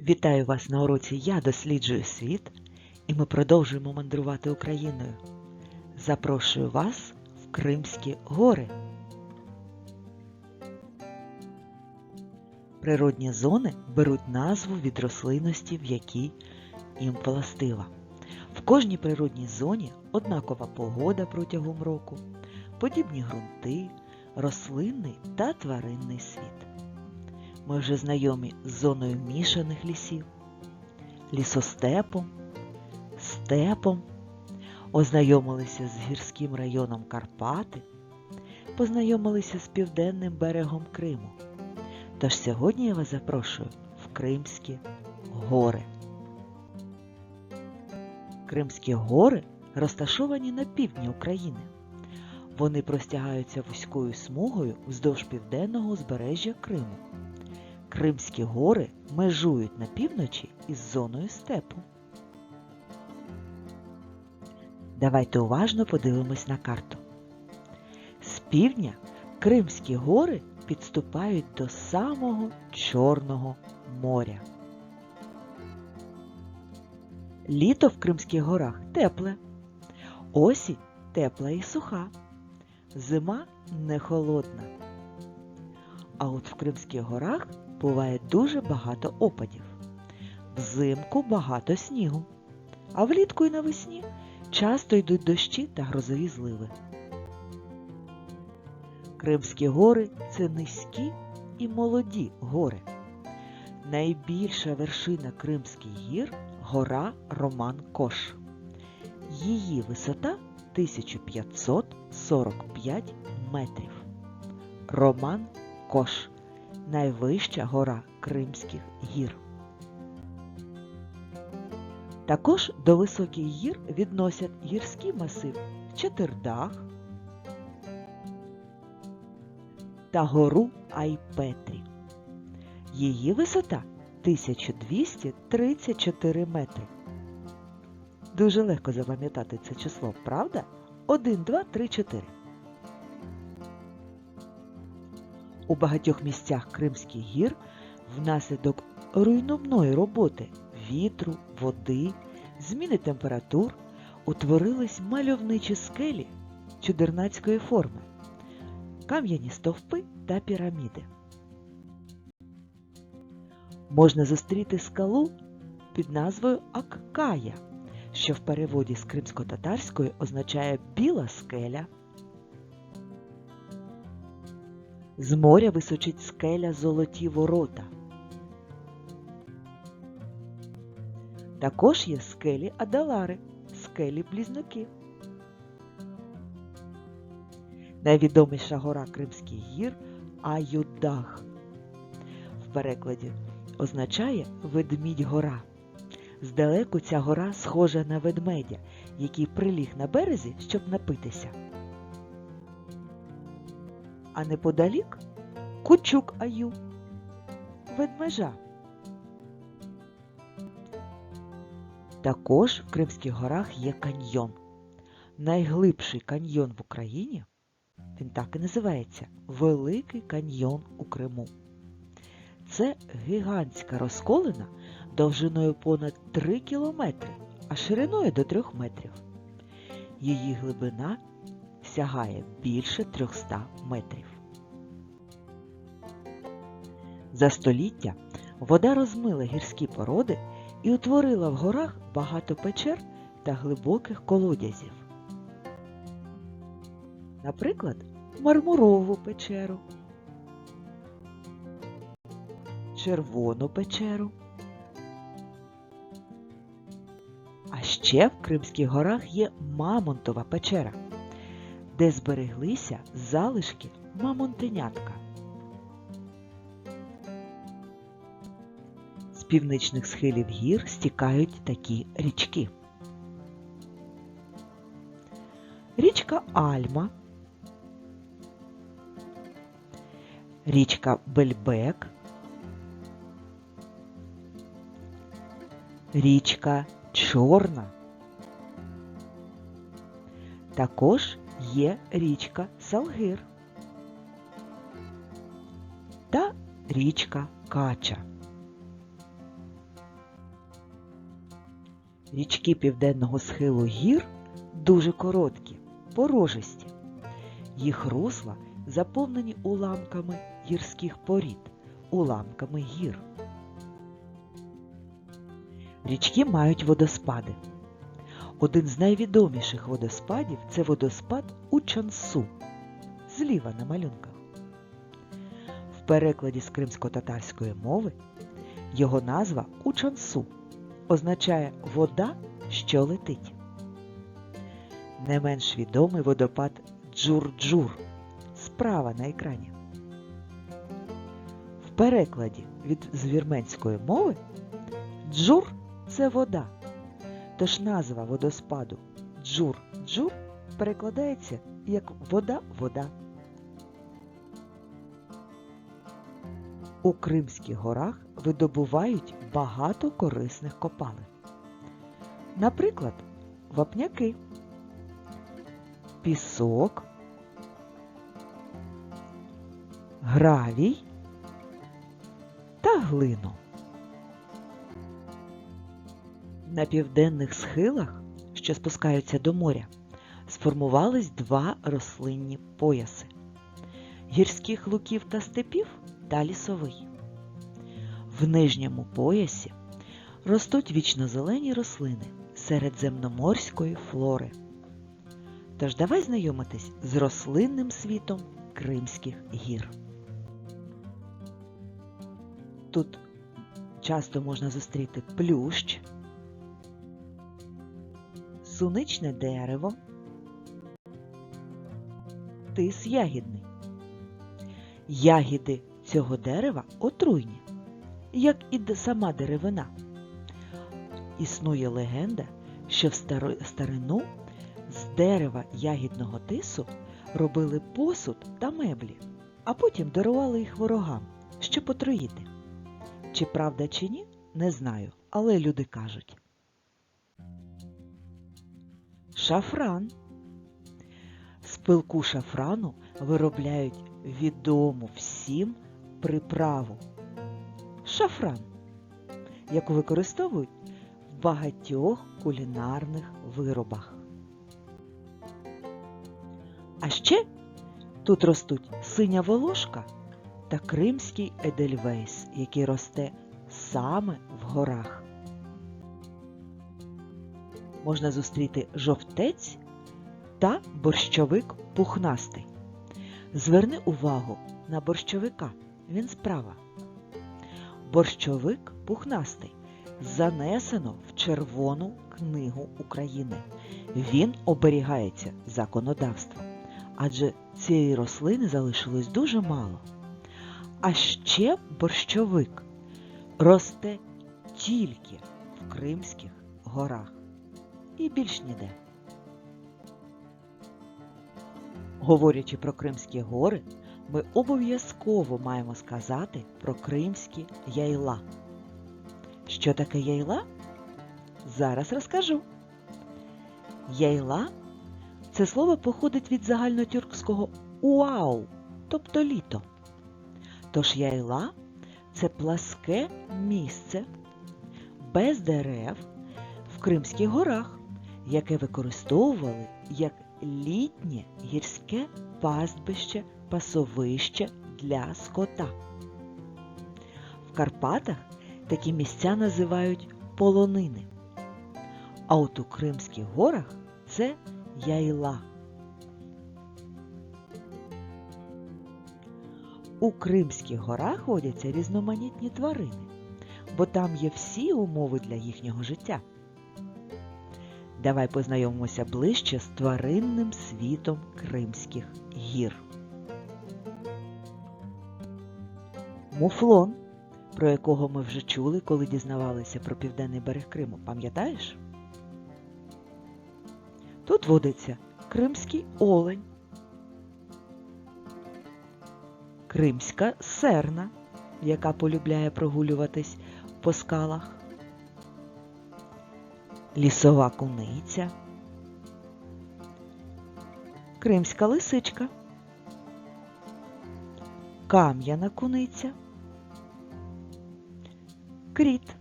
Вітаю вас на уроці Я досліджую світ і ми продовжуємо мандрувати Україною. Запрошую вас в Кримські гори. Природні зони беруть назву від рослинності, в якій їм властива. В кожній природній зоні однакова погода протягом року, подібні ґрунти, рослинний та тваринний світ. Ми вже знайомі з зоною мішаних лісів, лісостепом, степом, ознайомилися з гірським районом Карпати, познайомилися з південним берегом Криму. Тож сьогодні я вас запрошую в Кримські гори. Кримські гори розташовані на півдні України. Вони простягаються вузькою смугою вздовж південного узбережжя Криму. Кримські гори межують на півночі із зоною степу. Давайте уважно подивимось на карту. З півдня Кримські гори підступають до самого Чорного моря. Літо в Кримських горах тепле, осінь тепла і суха, зима не холодна. А от в Кримських горах буває дуже багато опадів. Взимку багато снігу, а влітку і навесні часто йдуть дощі та грозові зливи. Кримські гори це низькі і молоді гори. Найбільша вершина Кримських гір гора Роман Кош. Її висота 1545 метрів. Роман Кош найвища гора Кримських гір. Також до високих гір відносять гірський масив Чотирдах та гору Айпетрі. Її висота 1234 метри. Дуже легко запам'ятати це число, правда? 1, 2, 3, 4. У багатьох місцях Кримських гір внаслідок руйнівної роботи вітру, води, зміни температур утворились мальовничі скелі чудернацької форми, кам'яні стовпи та піраміди. Можна зустріти скалу під назвою Аккая, що в переводі з кримсько-татарської означає біла скеля. З моря височить скеля Золоті ворота. Також є скелі Адалари, скелі Близнюки. Найвідоміша гора Кримських гір Аюдах. В перекладі означає ведмідь гора. Здалеку ця гора схожа на ведмедя, який приліг на березі, щоб напитися. А неподалік Кучук Аю, ведмежа. Також в Кримських горах є каньйон. Найглибший каньйон в Україні, він так і називається Великий каньйон у Криму. Це гігантська розколина довжиною понад 3 кілометри, а шириною до 3 метрів. Її глибина сягає більше 300 метрів. За століття вода розмила гірські породи і утворила в горах багато печер та глибоких колодязів. Наприклад, мармурову печеру, червону печеру. А ще в Кримських горах є Мамонтова печера, де збереглися залишки мамонтенятка. Північних схилів гір стікають такі річки. Річка Альма, річка Бельбек, річка Чорна. Також є річка Салгир та річка Кача. Річки південного схилу гір дуже короткі, порожисті. Їх русла заповнені уламками гірських порід, уламками гір. Річки мають водоспади. Один з найвідоміших водоспадів це водоспад Учансу. Зліва на малюнках. В перекладі з кримсько-татарської мови його назва Учансу означає вода, що летить. Не менш відомий водопад Джур-Джур справа на екрані. В перекладі від з вірменської мови Джур це вода. Тож назва водоспаду Джур-Джур перекладається як вода-вода. У Кримських горах видобувають багато корисних копалин. Наприклад, вапняки, пісок, гравій та глину. На південних схилах, що спускаються до моря, сформувались два рослинні пояси гірських луків та степів та лісовий. В нижньому поясі ростуть вічнозелені рослини середземноморської флори. Тож давай знайомитись з рослинним світом Кримських гір. Тут часто можна зустріти плющ, суничне дерево, тис ягідний. Ягіди цього дерева отруйні, як і сама деревина. Існує легенда, що в старину з дерева ягідного тису робили посуд та меблі, а потім дарували їх ворогам, щоб отруїти. Чи правда чи ні, не знаю, але люди кажуть. Шафран. З пилку шафрану виробляють відому всім приправу. Шафран, яку використовують в багатьох кулінарних виробах. А ще тут ростуть синя волошка та кримський едельвейс, який росте саме в горах. Можна зустріти жовтець та борщовик пухнастий. Зверни увагу на борщовика, він справа. Борщовик пухнастий занесено в Червону книгу України. Він оберігається законодавством, адже цієї рослини залишилось дуже мало. А ще борщовик росте тільки в Кримських горах і більш ніде. Говорячи про Кримські гори, ми обов'язково маємо сказати про кримські яйла. Що таке яйла? Зараз розкажу. Яйла це слово походить від загальнотюркського уау, тобто літо. Тож яйла це пласке місце без дерев в Кримських горах, яке використовували як літнє гірське пастбище, пасовище для скота. В Карпатах такі місця називають полонини. А от у Кримських горах це яйла. У Кримських горах водяться різноманітні тварини, бо там є всі умови для їхнього життя. Давай познайомимося ближче з тваринним світом Кримських гір. Муфлон, про якого ми вже чули, коли дізнавалися про південний берег Криму, пам'ятаєш? Тут водиться кримський олень, кримська серна, яка полюбляє прогулюватись по скалах, лісова куниця, кримська лисичка, кам'яна куниця, кріт.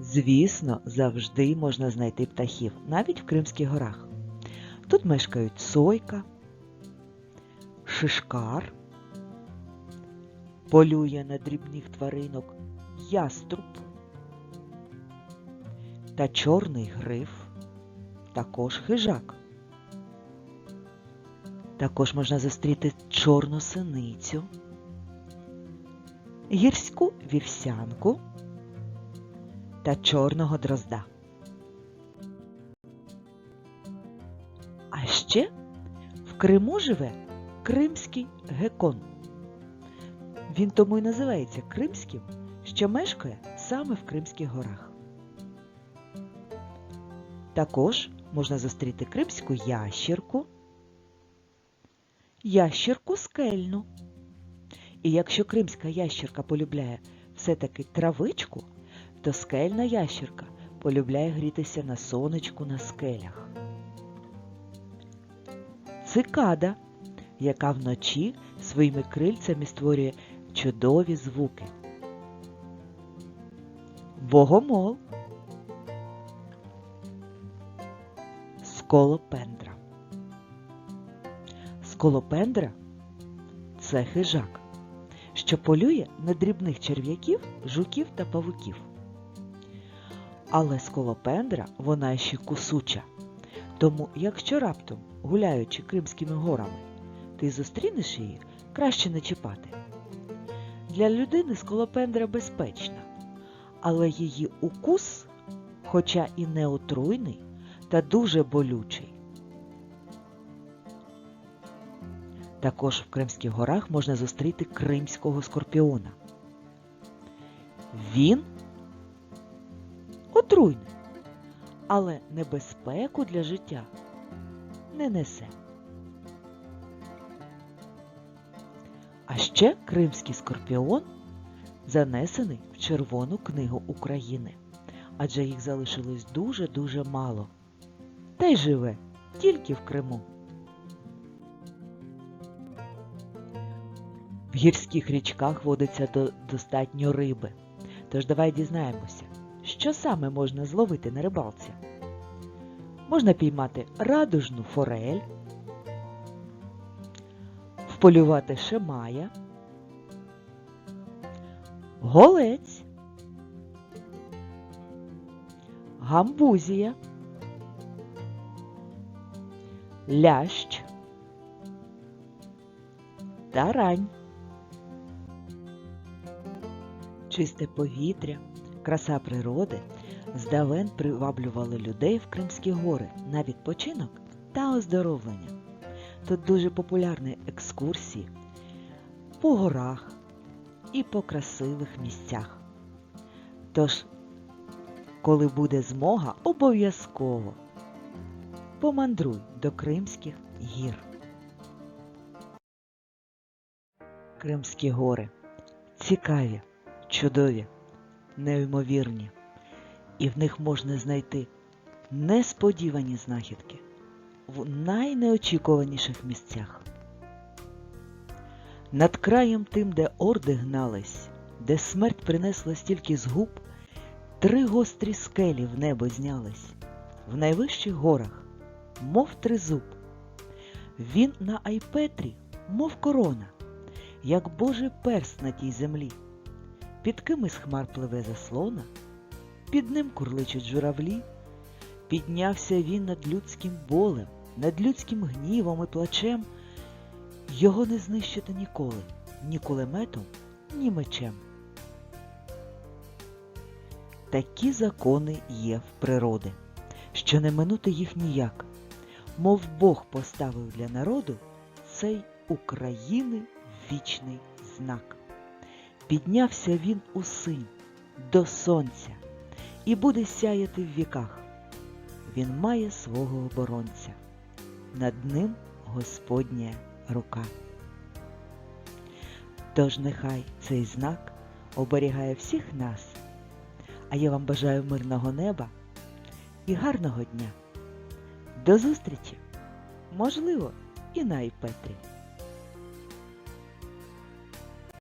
Звісно, завжди можна знайти птахів, навіть в Кримських горах. Тут мешкають сойка, шишкар, полює на дрібних тваринок яструб та чорний гриф, також хижак. Також можна зустріти чорну синицю, гірську вівсянку та чорного дрозда. А ще в Криму живе кримський гекон. Він тому й називається Кримським, що мешкає саме в Кримських горах. Також можна зустріти кримську ящірку, ящірку скельну. І якщо кримська ящірка полюбляє все-таки травичку, то скельна ящірка полюбляє грітися на сонечку на скелях. Цикада, яка вночі своїми крильцями створює чудові звуки. Богомол. Сколопендра. Сколопендра це хижак, що полює на дрібних черв'яків, жуків та павуків. Але сколопендра вона ще кусуча. Тому, якщо раптом, гуляючи Кримськими горами, ти зустрінеш її, краще не чіпати. Для людини сколопендра безпечна, але її укус, хоча і не отруйний, та дуже болючий. Також в Кримських горах можна зустріти кримського скорпіона. Він отруйний, але небезпеку для життя не несе. А ще кримський скорпіон занесений в Червону книгу України, адже їх залишилось дуже-дуже мало. Та й живе тільки в Криму. Гірських річках водиться до- достатньо риби. Тож давай дізнаємося, що саме можна зловити на рибалці. Можна піймати радужну форель, вполювати шемая, голець, гамбузія, лящ, тарань. Чисте повітря, краса природи здавен приваблювали людей в Кримські гори на відпочинок та оздоровлення. Тут дуже популярні екскурсії по горах і по красивих місцях. Тож, коли буде змога, обов'язково помандруй до Кримських гір. Кримські гори цікаві, чудові, неймовірні, і в них можна знайти несподівані знахідки в найнеочікуваніших місцях. Над краєм тим, де орди гнались, де смерть принесла стільки згуб, три гострі скелі в небо знялись, в найвищих горах, мов тризуб. Він на Айпетрі, мов корона, як Божий перст на тій землі. Під ким із хмар пливе заслона, під ним курличуть журавлі. Піднявся він над людським болем, над людським гнівом і плачем. Його не знищити ніколи, ні кулеметом, ні мечем. Такі закони є в природи, що не минути їх ніяк, мов Бог поставив для народу цей України вічний знак. Піднявся він у синь до сонця і буде сяяти в віках. Він має свого оборонця, над ним Господня рука. Тож нехай цей знак оберігає всіх нас, а я вам бажаю мирного неба і гарного дня. До зустрічі! Можливо, і на Айпетрі.